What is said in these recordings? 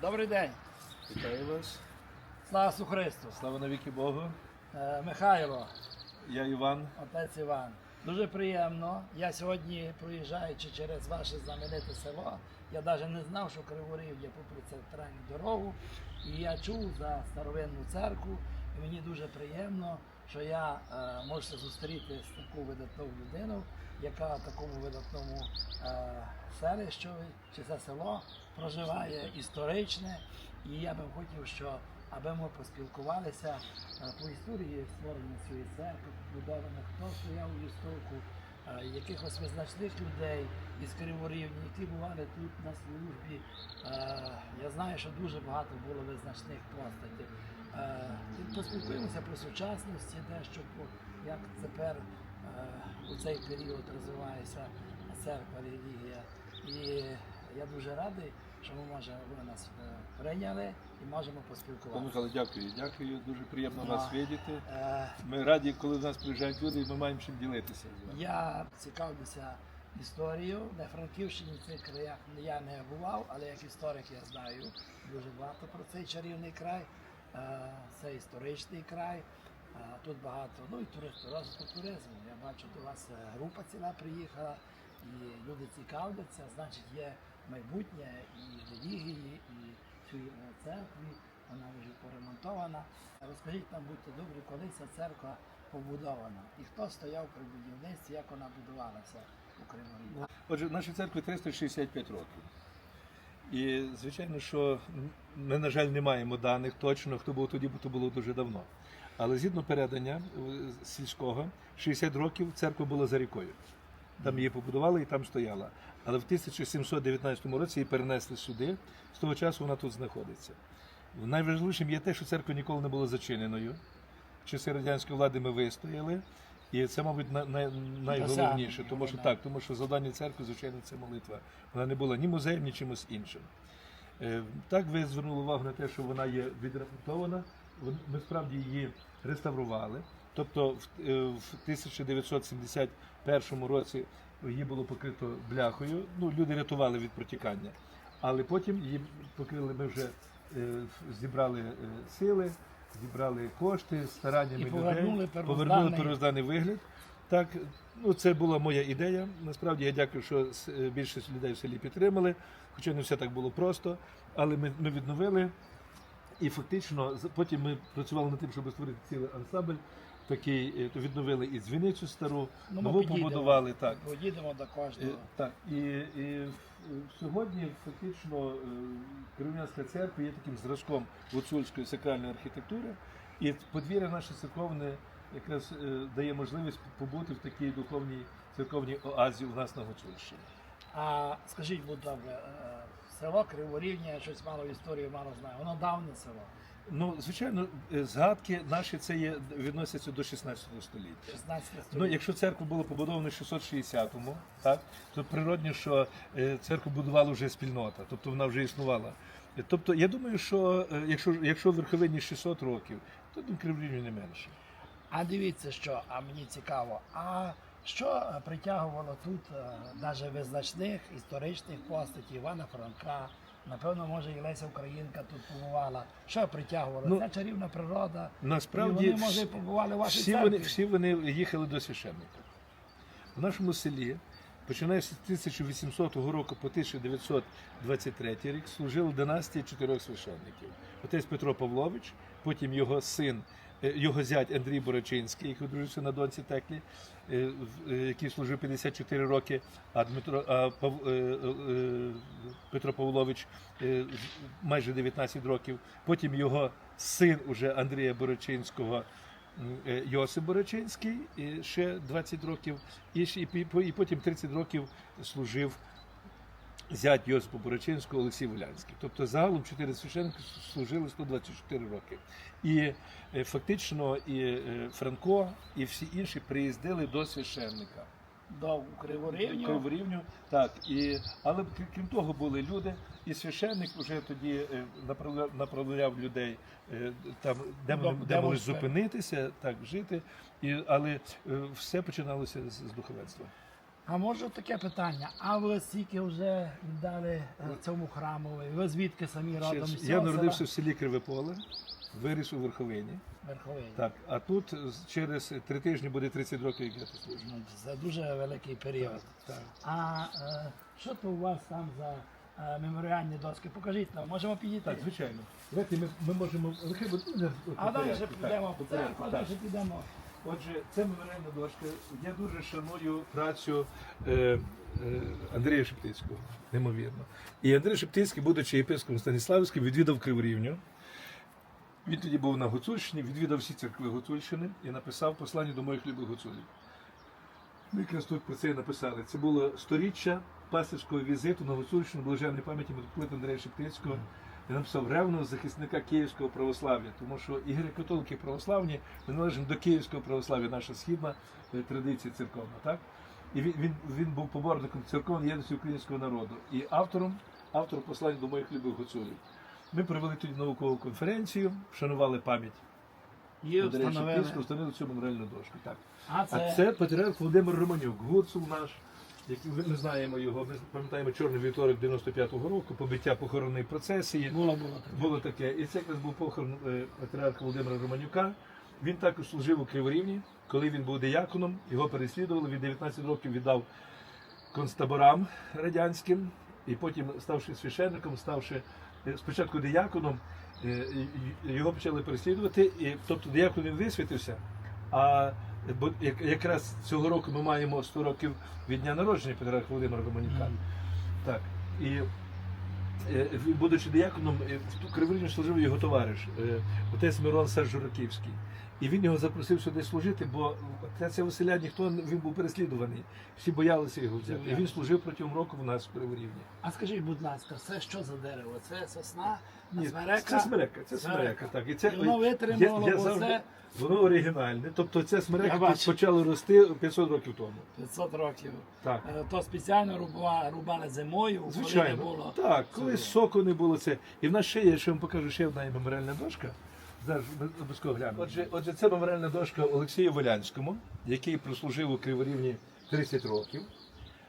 Добрий день. Вітаю вас. Слава Ісусу Христу. Слава навіки Богу. Е, Михайло, Я Іван. отець Іван. Дуже приємно. Я сьогодні, проїжджаючи через ваше знамените село, я навіть не знав, що Криворів'я попри центральну дорогу. І я чув за старовинну церкву. І мені дуже приємно, що я е, можу зустріти з таку видатну людину, яка в такому видатному е, селищу чи це село проживає історичне. І я би хотів, що аби ми поспілкувалися е, по історії створення цієї церкви, побудованих, хто стояв у істоку, е, якихось визначних людей із Криворівні, які бували тут на службі. Я знаю, що дуже багато було визначних постатей. Поспілкуємося про сучасності, дещо як тепер у цей період розвивається церква, релігія. І я дуже радий, що ми можемо ви нас е, прийняли і можемо поспілкуватися. Михайло, дякую. Дякую. Дуже приємно Да. вас бачити. Е, Ми раді, коли до нас приїжджають люди, і ми маємо чим ділитися. Я цікавлюся історією. На Франківщині в цих краях я не бував, але як історик я знаю дуже багато про цей чарівний край. Е, Це історичний край. Е, Тут багато, ну і туристи, розвиток туризму. Я бачу, до вас е, група ціла приїхала, і люди цікавляться, значить, є майбутнє і релігії, і цієї церкві. Вона вже поремонтована. Розкажіть нам, будьте добрі, коли ця церква побудована і хто стояв при будівництві, як вона будувалася у Криморі? Отже, нашій церкві 365 років. І звичайно, що ми, на жаль, не маємо даних точно, хто був тоді, бо то було дуже давно. Але згідно передання е, сільського, 60 років церква була за рікою. Там її побудували і там стояла. Але в 1719 році її перенесли сюди. З того часу вона тут знаходиться. Найважливішим є те, що церква ніколи не була зачиненою. Часи радянської влади ми вистояли. І це, мабуть, на- на- найголовніше, тому що так, тому що завдання церкви, звичайно, це молитва. Вона не була ні музеєм, ні чимось іншим. Е, Так ви звернули увагу на те, що вона є відремонтована. Ми справді її реставрували. Тобто в, е, в 1971 році її було покрито бляхою. Ну, люди рятували від протікання. Але потім її покрили, ми вже е, зібрали е, сили, зібрали кошти, стараннями І повернули людей, повернули первозданний вигляд. Так, ну це була моя ідея. Насправді я дякую, що е, більшість людей в селі підтримали, хоча не все так було просто. Але ми, ми відновили. І фактично потім ми працювали над тим, щоб створити цілий ансамбль. Такий е, то відновили і дзвіницю стару, Ну, нову побудували. Так. Поїдемо до Е, кожного. Так, і, і е, сьогодні фактично е, Кремлянська церква є таким зразком гуцульської сакральної архітектури, і подвір'я наше церковне якраз е, дає можливість побути в такій духовній церковній оазі у нас на Гуцульщині. А скажіть, будь е, село Криворівня, я щось мало історію, мало знаю. Воно давнє село, Ну, звичайно, е, згадки наші це є відносяться до 16 століття. 16 Ну, якщо церква була побудована в 660-му, так, то природно, що е, церкву будувала вже спільнота, тобто вона вже існувала. Тобто, я думаю, що е, якщо, якщо в верховині 600 років, то до Криврівні не менше. А дивіться, що, а мені цікаво, а що е, притягувало тут навіть визначних історичних постатей Івана Франка? Напевно, може, і Леся Українка тут побувала. Що притягувало? Ну, Ця чарівна природа. Насправді, і вони, може, побували в вашій всі церкві. вони, всі вони їхали до священника. В нашому селі, починаючи з 1800 року по 1923 рік, служила династія чотирьох священників. Отець Петро Павлович, потім його син, е, його зять Андрій Борочинський, який одружився на доньці Теклі, е, е, який служив 54 роки, а Дмитро а е, е, Петро Павлович е, майже 19 років. Потім його син уже Андрія Борочинського. е, Йосип Борочинський ще 20 років, і потім 30 років служив зять Йосипа Борочинського Олексій Волянський. Тобто загалом чотири священники служили 124 роки. І е, фактично і е, Франко, і всі інші приїздили до священника. До Криворівню. Криворівню, так. І, але крім- того, були люди, і священник вже тоді е, направляв, направляв людей там, де, До- вони, де де могли зупинитися, так, жити. І, але все починалося з, з духовенства. А може таке питання? А ви скільки вже віддали е, цьому храму? Ви звідки самі родом? Ще- Я народився в селі Криве Поле, виріс у Верховині. Верховині. Так, а тут через три тижні буде 30 років, як я тут служу. Ну, Це дуже великий період. Так. А е, що то у вас там за е, меморіальні доски? Покажіть нам, можемо підійти. Так, звичайно. Давайте ми, ми можемо. ну, ну, А далі так, підемо церкву, порядку, а так. далі підемо. Отже, це меморіальна дошка. Я дуже шаную працю е, е, Андрія Шептицького, неймовірно. І Андрій Шептицький, будучи єпископом Станіславським, відвідав Криворівню. Він тоді був на Гуцульщині, відвідав всі церкви Гуцульщини і написав послання до моїх любих гуцулів. Ми якраз тут про це і написали. Це було сторіччя пасторського візиту на Гуцульщину блаженної пам'яті митрополита Андрія Шептицького. Я написав ревного захисника київського православ'я, тому що і греко-католики православні ми належимо до київського православ'я, наша східна е, традиція церковна. Так? І він, він, він був поборником церковної єдності українського народу і автором, автором послання до моїх любих гуцулів. Ми провели тоді наукову конференцію, вшанували пам'ять І встановили. Встановили цю меморіальну дошку. Так. А це, А це патріарх Володимир Романюк, гуцул наш, ми знаємо його. Ми пам'ятаємо чорний вівторок 95-го року, побиття похоронної процесії. було було таке. Було таке. І це якраз був похорон е, патріарха Володимира Романюка. Він також служив у Криворівні, коли він був дияконом, його переслідували, він 19 років віддав концтаборам радянським, і потім, ставши священником, ставши е, спочатку дияконом, е, його почали переслідувати. І, тобто диякон він висвітився. А бо як- якраз цього року ми маємо 100 років від дня народження Петра Володимира Романюка. Мгм. Так. І е, будучи дияконом, е, в ту Криворівню служив його товариш, е, отець Мирон Сержураківський. І він його запросив сюди служити, бо отець Василя ніхто він був переслідуваний. Всі боялися його взяти. І він служив протягом року в нас в Криворівні. А скажіть, будь ласка, це що за дерево? Це сосна, Ні, смерека? Це смерека, це Смерека. Так. І це, І воно витримало, я, я бо завжди, це- Воно оригінальне. Тобто Я смерека бачу. почала рости 500 років тому. 500 років. Так. Е, То спеціально рубали, рубали зимою, коли не було. так, коли соку не було це. І в нас ще є, що я вам покажу, ще одна меморіальна дошка. Зараз обов'язково глянемо. Отже, отже, це меморіальна дошка Олексію Волянському, який прослужив у Криворівні 30 років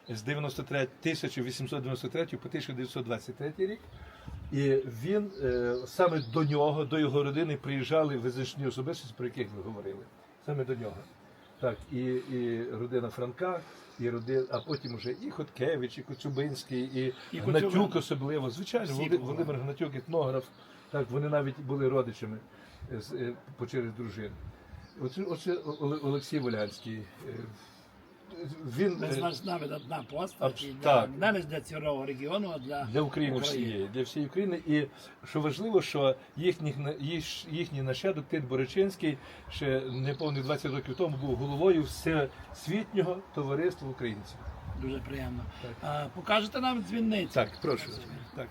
з 93, 1893 по 1923 рік. І він е, саме до нього, до його родини приїжджали визначні особистості, про яких ви говорили. Саме до нього. Так, і, і родина Франка, і родина, а потім вже і Хоткевич, і Коцюбинський, і, І Гнатюк особливо. Звичайно. Володимир Гнатюк, етнограф. Так, вони навіть були родичами е, з- е, по через дружин. Оце, оце Олексій Волянський. е, Він е, Незначна видатна постать і для, не лише для цього регіону, а для, для України України. всієї, для всієї України. І що важливо, що їхніх, їх- їхній нащадок Тит Боричинський ще неповних 20 років тому був головою всесвітнього товариства українців. Дуже приємно. Так. А, покажете нам дзвінницю? Так, прошу. Так.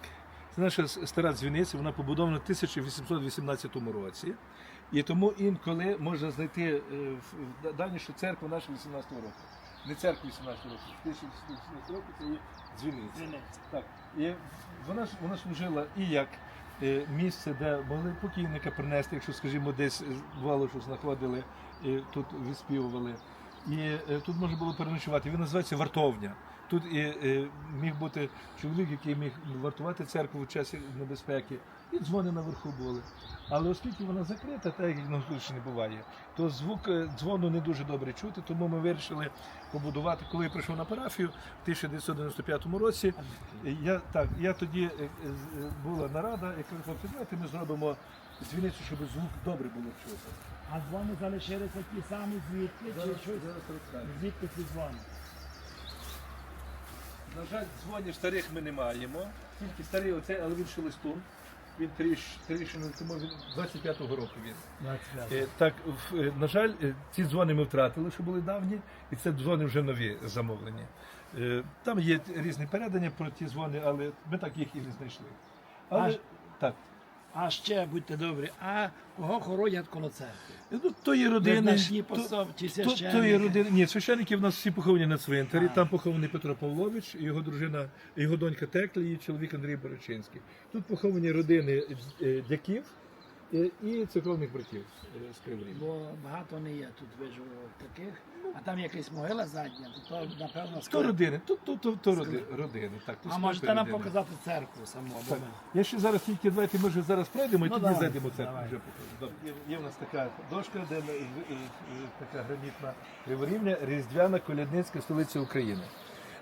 Це наша стара дзвіниця, вона побудована в 1818 році. І тому інколи можна знайти е, в- в дані, що 18 року. Не церква 18 років, 1818 року це є дзвіниця. Так. І вона, ж- вона служила і як е, місце, де могли покійника принести, якщо, скажімо, десь е, бувало, що знаходили, і тут відспівували. І тут можна було переночувати. Він називається вартовня. Тут і е, міг бути чоловік, який міг вартувати церкву в часі небезпеки, і дзвони наверху були. Але оскільки вона закрита, так як на Гуцульщині буває, то звук е, дзвону не дуже добре чути, тому ми вирішили побудувати. Коли я прийшов на парафію в 1995 році, я так, я тоді е, була нарада, яка хлопці, давайте ми зробимо дзвіницю, щоб звук добре було чути. А дзвони залишилися ті самі звідки? Чи щось? Звідки ці дзвони? На жаль, дзвонів старих ми не маємо. Тільки старий оцей, але він шелестун. Він він 25-го року він. 25. Е, Так, е, на жаль, е, ці дзвони ми втратили, що були давні, і це дзвони вже нові замовлені. Там є різні передання про ті дзвони, але ми так їх і не знайшли. Але Аж- так. А ще будьте добрі, а кого хоронять коло церкви? Ну, то є родини. Визначні пособ чи То, то є родини. Ні, священники в нас всі поховані на цвинтарі. А. Там похований Петро Павлович, його дружина, його донька Текля і чоловік Андрій Борочинський. Тут поховані родини е, дяків е, і церковних братів е, з Криворівня. Бо багато не є тут вижу таких. А там якась могила задня, то, то напевно То скоро. родини, то, то, то, то роди, родини. Так, то А можете нам родини. показати церкву саму? бо Так. ми- Я ще зараз тільки давайте ми вже зараз пройдемо і Ну, тоді давай, зайдемо в церкву. давай. Вже покажу. Добре. Є, є в нас така дошка, де е, е, е, така гранітна криворівня, Різдвяна Колядницька столиця України.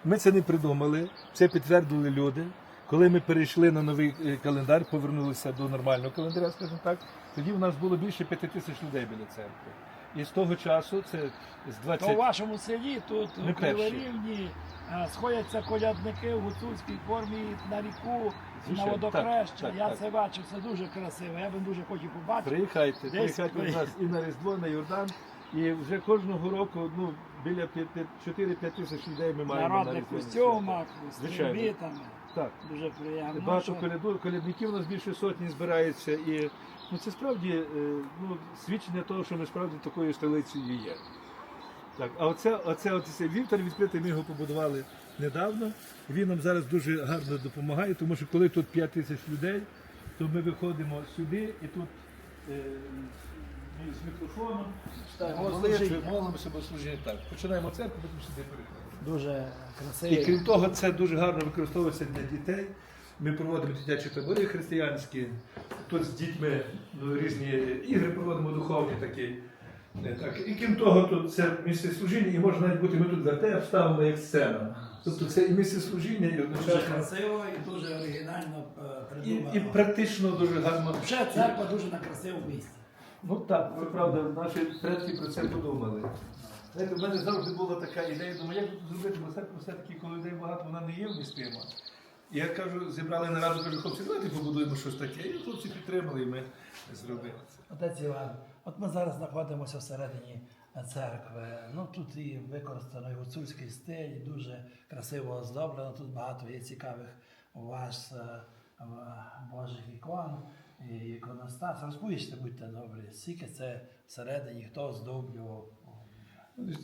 Ми це не придумали, це підтвердили люди. Коли ми перейшли на новий е, календар, повернулися до нормального календаря, скажімо так, тоді в нас було більше п'яти тисяч людей біля церкви. І з того часу, це з То 20... у вашому селі тут Ми у. Криворівні е, сходяться колядники в гуцульській формі на ріку, Звичайно, на водохреща. так, так, Я так. це бачив, це дуже красиво. Я би дуже хотів побачити. Приїхайте, Десь приїхайте при- у нас і на Різдво, на Йордан. І вже кожного року ну, біля 4-5 тисяч людей ми маємо. на Народних Різдвяні костюмах, з Звичайно. трибітами. Так. Дуже приємно. Багато що- колядників у нас більше сотні збирається. І ну, це справді е, ну, свідчення того, що ми справді такою столицею є. Так, а оце, оце, оце вівтар відкритий, ми його побудували недавно. Він нам зараз дуже гарно допомагає, тому що коли тут 5 тисяч людей, то ми виходимо сюди і тут е, з мікрофоном молитви, молимося богослужіння. Так, починаємо церкву, потім сюди переходимо. Дуже красиво. І крім того, це дуже гарно використовується для дітей. Ми проводимо дитячі табори християнські. Тут з дітьми ну, різні ігри проводимо духовні такі. Так. І крім того, тут це місце служіння, і може навіть бути, ми тут вертеп ставимо як сцена. Тобто це і місце служіння, і Дуже одночасно. красиво і дуже оригінально е, І, і практично дуже гарно. Ще церква дуже на красивому місці. Ну так, це правда, наші предки про це подумали. Знаєте, в мене завжди була така ідея, думаю, як тут зробити, бо церква все-таки, коли людей багато, вона не є вмістима. Я кажу, зібрали нараду, кажу, хлопці, давайте побудуємо щось таке. І хлопці підтримали, і ми зробили це. Отець Іван, от ми зараз знаходимося всередині церкви. Ну тут і використано і гуцульський стиль, і дуже красиво оздоблено. Тут багато є цікавих у вас е, божих ікон і іконостас. Розповісти, будьте добрі, скільки це всередині, хто оздоблював.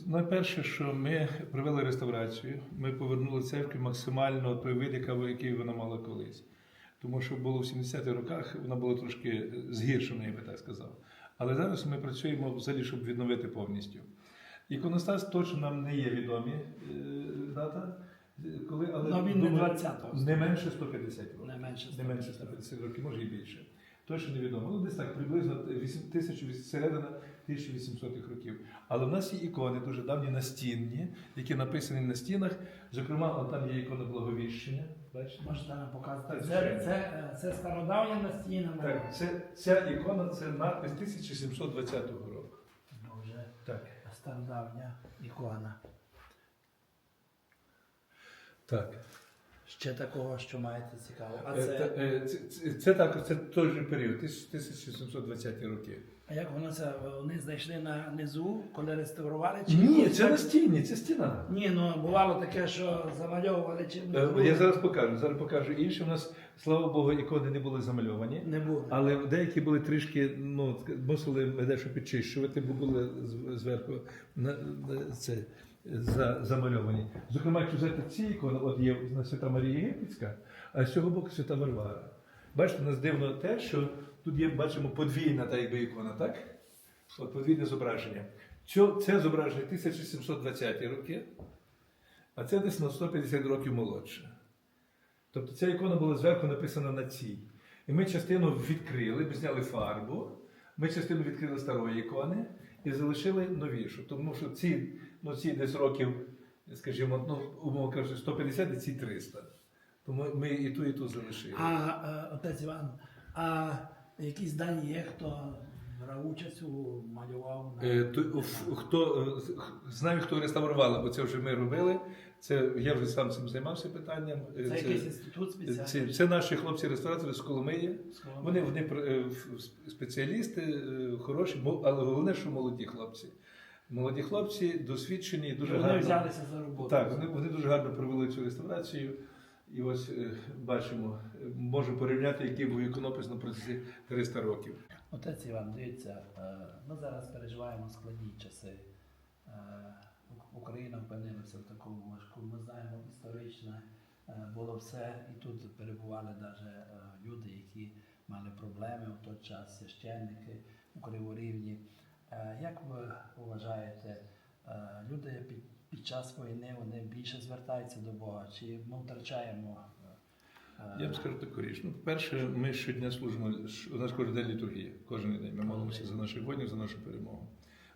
Найперше, що ми провели реставрацію, ми повернули церкву максимально той вид, який вона мала колись. Тому що було в 70-х роках, вона була трошки згіршена, я би так сказав. Але зараз ми працюємо взагалі, щоб відновити повністю. Іконостас точно нам не є відомі е, дата, коли, але Ну, він не 20-го. не менше 150 років. Не менше Не менше 150 років, може і більше. Точно невідомо. Ну, десь так, приблизно 1000, середина 1800-х років. Але в нас є ікони дуже давні настінні, які написані на стінах. Зокрема, от там є ікона Благовіщення. Бачите? Можете нам показати. Це, це, е, це стародавня настійна Так, це, ця ікона це надпис 1720 року. Дуже Так. стародавня ікона. Так. Ще такого, що маєте цікаво. А Е, це, Це, це, це так, це той же період, 1720 роки. а як воно це? Вони знайшли на низу, коли реставрували? Чи Ні, це так? на стіні, це стіна. Ні, ну бувало таке, що замальовували чи Е. Я зараз покажу. Зараз покажу інше. У нас, слава Богу, ікони не були замальовані. не було. Але деякі були трішки, ну, мусили дещо підчищувати, бо були з- зверху на, на це, замальовані. Зокрема, якщо взяти ці ікони, от є Свята Марія Єгипетська, а з цього боку Свята Варвара. Бачите, нас дивно те, що тут є, бачимо, подвійна та якби ікона, так? От подвійне зображення. Це зображення 1720 роки, а це десь на 150 років молодше. Тобто ця ікона була зверху написана на цій. І ми частину відкрили, ми зняли фарбу, ми частину відкрили старої ікони і залишили новішу. Тому що ці, ну, ці десь років, скажімо, ну, умовно кажучи, 150 і ці 300. Тому ми і ту, і ту залишили. А е, отець Іван, а якісь дані є, хто брав участь у малював на Е, то, ф- хто, е, знаю, хто реставрували, бо це вже ми робили. Це, я вже сам цим займався питанням. Е, це якийсь інститут це, спеціальний? це наші хлопці-реставратори з Коломиї. Вони, вони пр- е, спеціалісти, е, хороші, мо- але головне, що молоді хлопці. Молоді хлопці, досвідчені, дуже Вони гарно. взялися за роботу. Так, вони, вони дуже гарно провели цю реставрацію. І ось е, бачимо, можу порівняти, який був іконопис на протязі 300 років. Отець Іван, дивіться, е, ми зараз переживаємо складні часи. Е, Україна опинилася в такому важкому. Ми знаємо, історично е, було все, і тут перебували навіть люди, які мали проблеми в той час, священники у Криворівні. Е, Як ви вважаєте, е, люди під, під час війни вони більше звертаються до Бога, чи ми втрачаємо. е, Я б скажу таку річ. Ну, перше, ми щодня служимо, у нас кожен день літургія, кожен день. Ми молимося за наших воїнів, за нашу перемогу.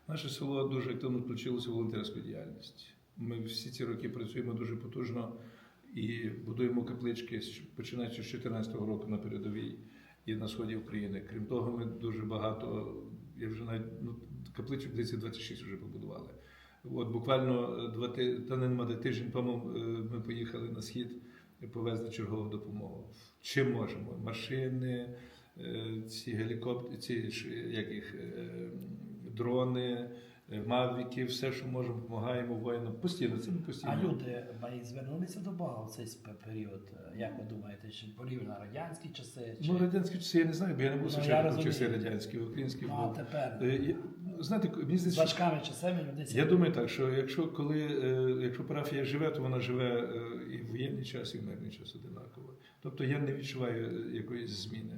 Наше село дуже активно включилося в волонтерську діяльність. Ми всі ці роки працюємо дуже потужно і будуємо каплички, починаючи з 2014 року на передовій і на сході України. Крім того, ми дуже багато, я вже навіть ну, капличок десь 26 вже побудували. От буквально е, два та нема де тиждень тому е, ми поїхали на схід повезли чергову допомогу. Чим можемо? Машини, е, ці гелікоптери, ці як їх, дрони, мавіки, все, що можемо, допомагаємо воїнам. Постійно, це ми постійно. А люди вони звернулися до Бога в цей період. Е, Як ви думаєте, чи порівняно на радянські часи? Чи... Ну, радянські часи я не знаю, бо я не був Ну, священником часи радянські, українські Ну, а тепер Е, Знаєте, мені здається, важкими часами люди Я думаю так, що якщо коли е, якщо парафія живе, то вона живе е, і в воєнний час, і в мирний час одинаково. Тобто я не відчуваю е, якоїсь зміни.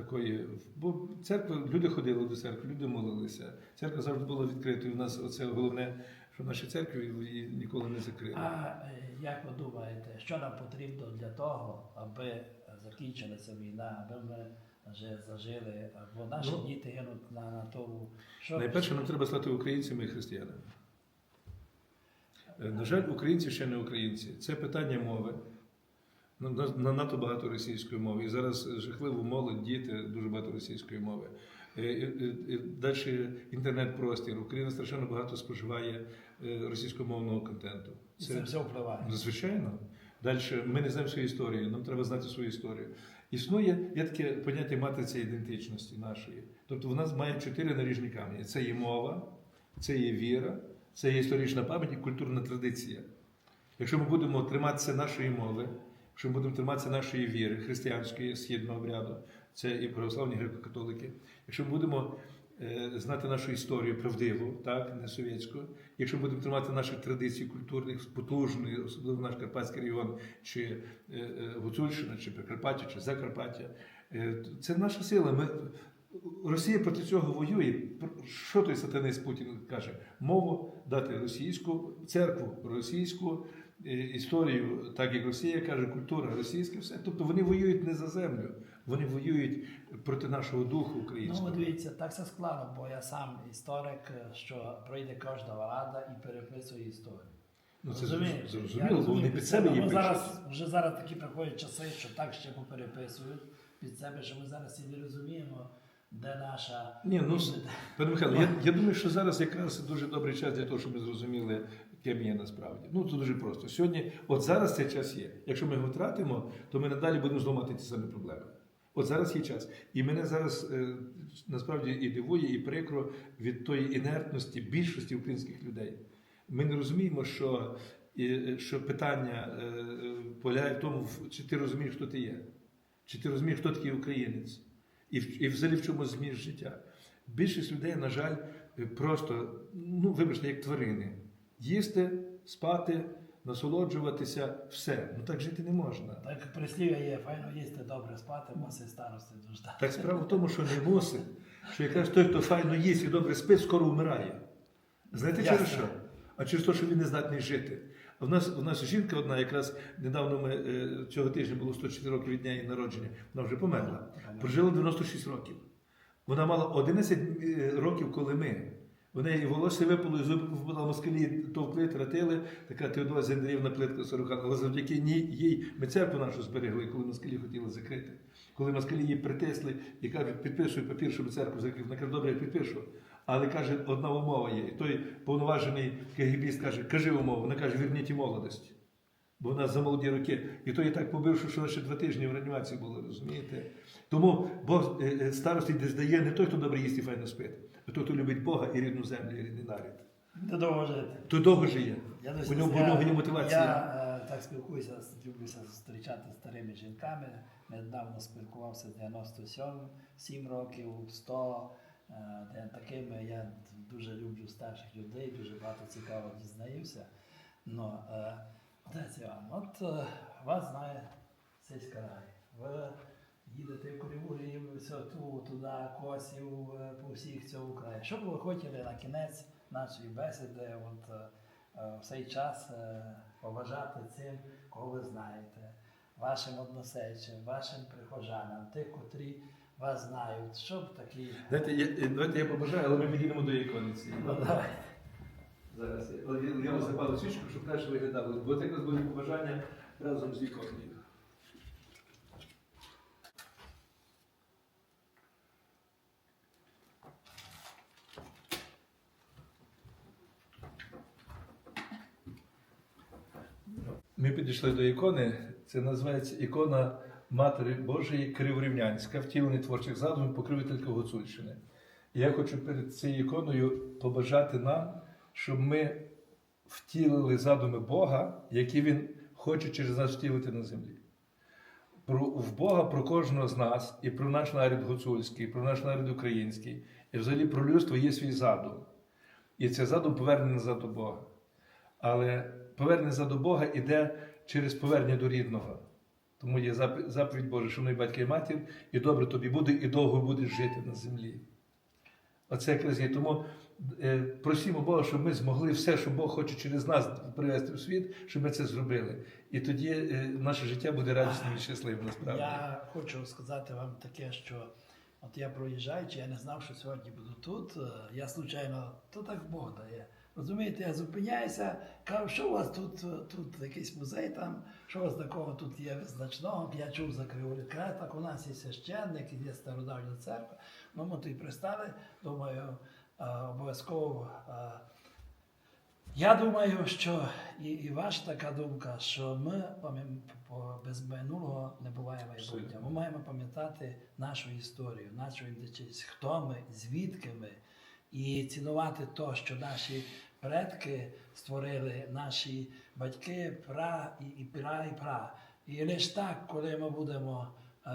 Такої, бо церква, люди ходили до церкви, люди молилися. Церква завжди була відкритою. У нас оце головне, що в нашій церкві її ніколи не закрили. А е, як ви думаєте, що нам потрібно для того, аби закінчилася війна, аби ми вже зажили, бо наші Ну, діти гинуть на, на тому, що Найперше, нам треба стати українцями і християнами. Е, На жаль, українці ще не українці. Це питання мови. Ну, на- на- Надто багато російської мови. І зараз жахливо молодь, діти, дуже багато російської мови. Далі інтернет-простір. Україна страшенно багато споживає е, російськомовного контенту. І це все впливає. Ну, Звичайно. Далі ми не знаємо свою історію, нам треба знати свою історію. Існує є таке поняття матриця ідентичності нашої. Тобто в нас має чотири наріжні камені: це є мова, це є віра, це є історична пам'ять і культурна традиція. Якщо ми будемо триматися нашої мови, якщо ми будемо триматися нашої віри, християнської, східного обряду, це і православні греко-католики, якщо ми будемо е, знати нашу історію правдиву, так, не совєтську, якщо ми будемо тримати наші традиції культурних, потужної, особливо наш Карпатський регіон, чи е, е, Гуцульщина, чи Прикарпаття, чи Закарпаття, це наша сила. Ми, Росія проти цього воює. Що той сатанист Путін каже? Мову дати російську, церкву російську, історію, так як Росія каже, культура російська, все. Тобто вони воюють не за землю, вони воюють проти нашого духу Ну, українського. от дивіться, так все складно, бо я сам історик, е, що пройде кожна рада і переписує історію. Ну, це Розумієте? зрозуміло, бо вони під себе її Ну, пишуть. зараз, вже зараз такі приходять часи, що так ще попереписують під себе, що ми зараз і не розуміємо, де наша. Ні, ну, Пане Михайло, я, я думаю, що зараз якраз дуже добрий час для того, щоб ми зрозуміли, ким є насправді. Ну, це дуже просто. Сьогодні, от зараз цей час є. Якщо ми його втратимо, то ми надалі будемо зламати ті самі проблеми. От зараз є час. І мене зараз е, насправді і дивує, і прикро від тої інертності більшості українських людей. Ми не розуміємо, що, що питання е, е, полягає в тому, чи ти розумієш, хто ти є, чи ти розумієш, хто такий українець, і, і взагалі в чому зміст життя. Більшість людей, на жаль, е, просто, ну, вибачте, як тварини. Їсти, спати, насолоджуватися, все. Ну так жити не можна. Так прислів'я є, файно їсти, добре спати, маси старости дождати. Так справа в тому, що не мусить, що якраз той, хто файно їсть і добре спить, скоро вмирає. Знаєте через що? А через те, що він не здатний жити. В нас, у нас жінка одна, якраз недавно ми е, цього тижня було 104 роки від дня її народження, вона вже померла. Прожила 96 років. Вона мала 11 е, років, коли ми. В неї волосся випало, зуби випало, москалі товкли, тратили. Така Теодора Зендрівна плитка сорока. Але завдяки ній їй ми церкву нашу зберегли, коли москалі хотіли закрити. Коли москалі її притисли і кажуть, підписуй папір, щоб церкву закрив. Каже, добре, я підпишу. Але каже, одна умова є. І той повноважений кегібіст каже, кажи умову. Вона каже, верніть і молодость. Бо в нас за молоді роки. І то і так побивши, що ще два тижні в реанімації були, розумієте? Тому Бог е, е, старості десь дає не той, хто добре їсть і файно спить, а той, хто любить Бога і рідну землю, і рідний нарід. Де довго жити. Той довго жиє. Я, У нього, я- нього є мотивація. Я е, так спілкуюся, люблюся зустрічати з старими жінками. Недавно спілкувався з 97 7 років, 100. е, такими я дуже люблю старших людей, дуже багато цікаво дізнаюся. Ну, е, отець Іван, от е, вас знає сільська рай. Ви їдете в Криву, ту, туди, косів, е, по всіх цього краю. Що б ви хотіли на кінець нашої бесіди, от, е, в цей час побажати цим, кого ви знаєте, вашим односельцям, вашим прихожанам, тих, котрі вас знають, щоб такі. Давайте я, давайте я побажаю, але ми підійдемо до ікони цієї. Ну, давайте. Зараз я, я, я запалю свічку, щоб краще виглядало. Бо це якраз буде побажання разом з іконою. Ми підійшли до ікони. Це називається ікона Матері Божої Криворівнянська, втілення творчих задумів покровителька Гуцульщини. Я хочу перед цією іконою побажати нам, щоб ми втілили задуми Бога, які Він хоче через нас втілити на землі. Про, в Бога про кожного з нас, і про наш народ гуцульський, і про наш народ український, і взагалі про людство є свій задум. І цей задум повернений назад до Бога. Але повернення назад до Бога йде через повернення до рідного. Тому є заповідь Божа, шануй батька і матір, і добре тобі буде, і довго будеш жити на землі. Оце якраз є. Тому е, просімо Бога, щоб ми змогли все, що Бог хоче через нас привести в світ, щоб ми це зробили. І тоді е, наше життя буде радісним і щасливим насправді. Я хочу сказати вам таке, що от я проїжджаючи, я не знав, що сьогодні буду тут. Е, Я случайно, то так Бог дає. Розумієте, я зупиняюся, кажу, що у вас тут, тут якийсь музей там, що у вас такого тут є значного. Я чув за Криворіка, так у нас є священник, є стародавня церква. Ну, ми тут і пристали, думаю, обов'язково. я думаю, що і, і ваша така думка, що ми без минулого не буває майбутнього. Ми маємо пам'ятати нашу історію, нашу ідентичність, хто ми, звідки ми, і цінувати те, що наші предки створили, наші батьки, пра і, і пра, і пра. І лише так, коли ми будемо е,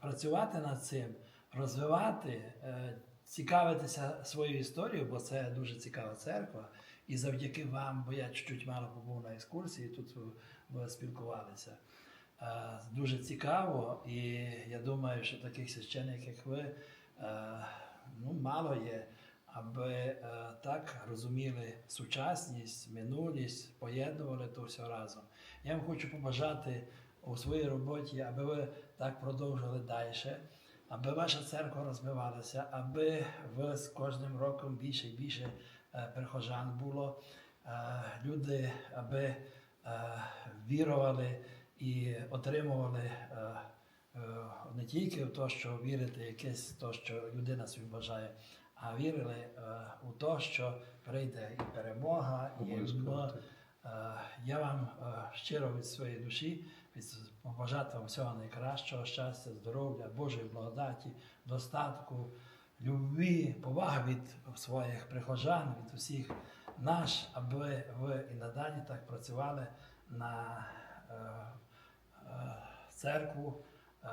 працювати над цим, розвивати, е, цікавитися своєю історією, бо це дуже цікава церква. І завдяки вам, бо я чуть-чуть мало побув на екскурсії, тут ви, ви спілкувалися. Е, Дуже цікаво, і я думаю, що таких священиків, як ви, е, ну, мало є, аби е, так розуміли сучасність, минулість, поєднували то все разом. Я вам хочу побажати у своїй роботі, аби ви так продовжили далі, аби ваша церква розвивалася, аби ви з кожним роком більше і більше е, прихожан було, е, люди, аби е, вірували і отримували не тільки в те, що вірити якесь то, що людина собі бажає, а вірили у те, що прийде і перемога, і ми Я вам е, щиро від своєї душі побажати вам всього найкращого, щастя, здоров'я, Божої благодаті, достатку, любві, поваги від своїх прихожан, від усіх наш, аби ви і надалі так працювали на е, е, церкву е,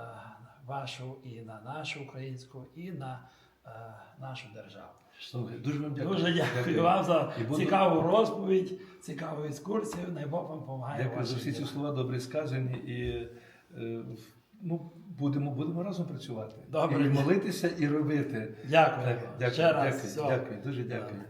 вашу і на нашу українську, і на е, нашу державу. Слухай, дуже вам дякую. Дуже дякую вам за буду- цікаву розповідь, цікаву екскурсію. Най Бог вам допомагає. Дякую за всі ці слова добре сказані і е, ну, будемо, будемо разом працювати. Добре. І молитися, і робити. Дякую. Так, дякую, Ще раз. дякую, дякую, дуже дякую.